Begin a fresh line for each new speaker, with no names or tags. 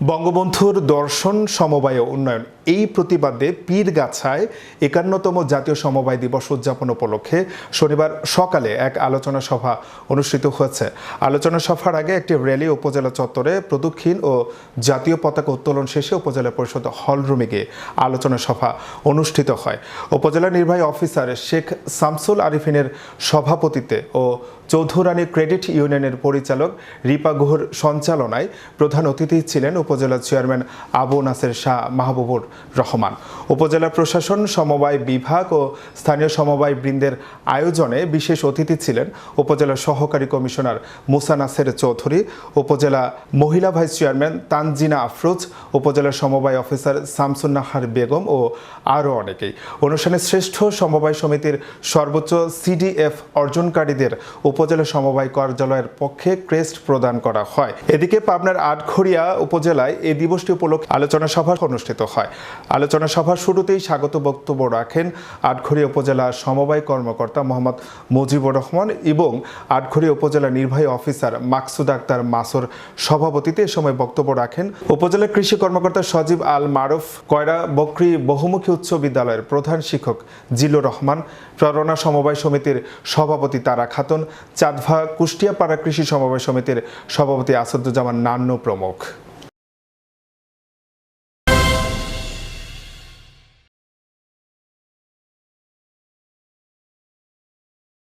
বঙ্গবন্ধুর দর্শন, সমবায় উন্নয়ন। এই প্রতিবাদে পীরগাছায় একান্নতম জাতীয় সমবায় দিবস উদযাপন উপলক্ষে শনিবার সকালে এক আলোচনা সভা অনুষ্ঠিত হয়েছে। আলোচনা সভার আগে একটি র্যালি উপজেলা চত্বরে প্রদক্ষিণ ও জাতীয় পতাকা উত্তোলন শেষে উপজেলা পরিষদ হলরুমে গিয়ে আলোচনা সভা অনুষ্ঠিত হয়। উপজেলা নির্বাহী অফিসার শেখ শামসুল আরিফিনের সভাপতিত্বে ও চৌধুরানী ক্রেডিট ইউনিয়নের পরিচালক রিপা গুহর সঞ্চালনায় প্রধান অতিথি ছিলেন উপজেলা চেয়ারম্যান আবু নাসের শাহ মাহবুবুর রহমান। উপজেলা প্রশাসন, সমবায় বিভাগ ও স্থানীয় সমবায় বৃন্দের আয়োজনে বিশেষ অতিথি ছিলেন উপজেলা সহকারী কমিশনার মুসা নাসের চৌধুরী, উপজেলা মহিলা ভাইস চেয়ারম্যান তানজিনা আফরোজ, উপজেলা সমবায় অফিসার শামসুন্নাহার বেগম ও আরও অনেকেই। অনুষ্ঠানে শ্রেষ্ঠ সমবায় সমিতির সর্বোচ্চ সিডিএফ অর্জনকারীদের উপজেলা সমবায় কার্যালয়ের পক্ষে ক্রেস্ট প্রদান করা হয়। এদিকে পাবনার আটঘরিয়া উপজেলায় এই দিবসটি উপলক্ষে আলোচনা সভা অনুষ্ঠিত হয়। আলোচনা সভার শুরুতেই স্বাগত বক্তব্য রাখেন আটঘরিয়া উপজেলা সমবায় কর্মকর্তা মোহাম্মদ মুজিবুর রহমান এবং আটঘরিয়া উপজেলা নির্বাহী অফিসার মাকসুদ আক্তার মাসুর সভাপতিতে এ সময় বক্তব্য রাখেন। উপজেলা কৃষি কর্মকর্তা সজীব আল মারুফ, কয়রা বকরি বহুমুখী উচ্চ বিদ্যালয়ের প্রধান শিক্ষক জিলুর রহমান প্রেরণা সমবায় সমিতির সভাপতি তারা খাতুন, চাঁদভা কুষ্টিয়াপাড়া কৃষি সমবায় সমিতির সভাপতি আসাদুজ্জামান নান্ন প্রমুখ।